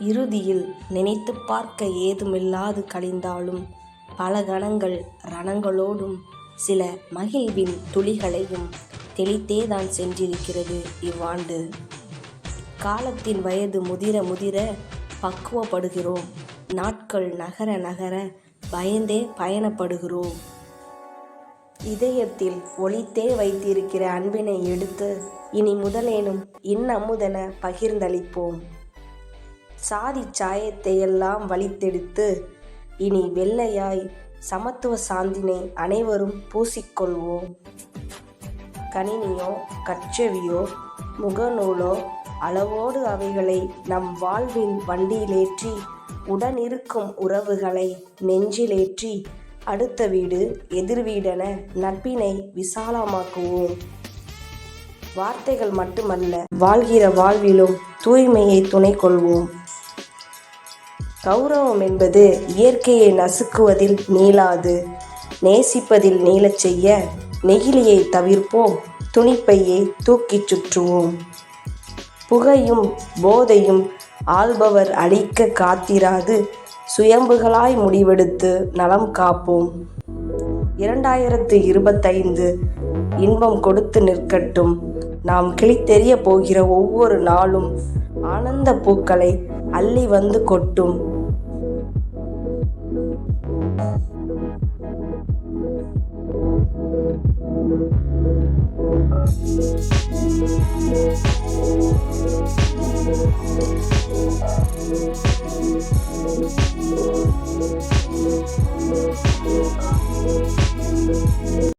இறுதியில் நினைத்துப் பார்க்க ஏதுமில்லாது கழிந்தாலும் பல கணங்கள் ரணங்களோடும் சில மகிழ்வின் துளிகளையும் தெளித்தேதான் சென்றிருக்கிறது இவ்வாண்டு. காலத்தின் வயது முதிர முதிர பக்குவப்படுகிறோம். நாட்கள் நகர நகர பயந்தே பயணப்படுகிறோம். இதயத்தில் ஒளித்தே வைத்திருக்கிற அன்பினை எடுத்து இனி முதலேனும் இன்னமுதென பகிர்ந்தளிப்போம். சாதி சாயத்தை எல்லாம் வழித்தெடுத்து இனி வெள்ளையாய் சமத்துவ சாந்தினை அனைவரும் பூசிக்கொள்வோம். கணினியோ கச்சவியோ முகநூலோ அளவோடு அவைகளை நம் வாழ்வின் வண்டியிலேற்றி உடனிருக்கும் உறவுகளை நெஞ்சிலேற்றி அடுத்த வீடு எதிர் வீடென நட்பினை விசாலமாக்குவோம். வார்த்தைகள் மட்டுமல்ல வாழ்கிற வாழ்விலும் தூய்மையை துணை கொள்வோம். கௌரவம் என்பது இயற்கையை நசுக்குவதில் நீளாது நேசிப்பதில் நீளச் செய்ய நெகிழியை தவிர்ப்போம் துணிப்பையை தூக்கிச் சுற்றுவோம். புகையும் போதையும் ஆள்பவர் அழிக்க காத்திராது சுயம்புகளாய் முடிவெடுத்து நலம் காப்போம். இரண்டாயிரத்து இருபத்தைந்து இன்பம் கொடுத்து நிற்கட்டும் நாம் கிளித்தெரியப் போகிற ஒவ்வொரு நாளும் ஆனந்த பூக்களை அள்ளி வந்து கொட்டும். Thank you.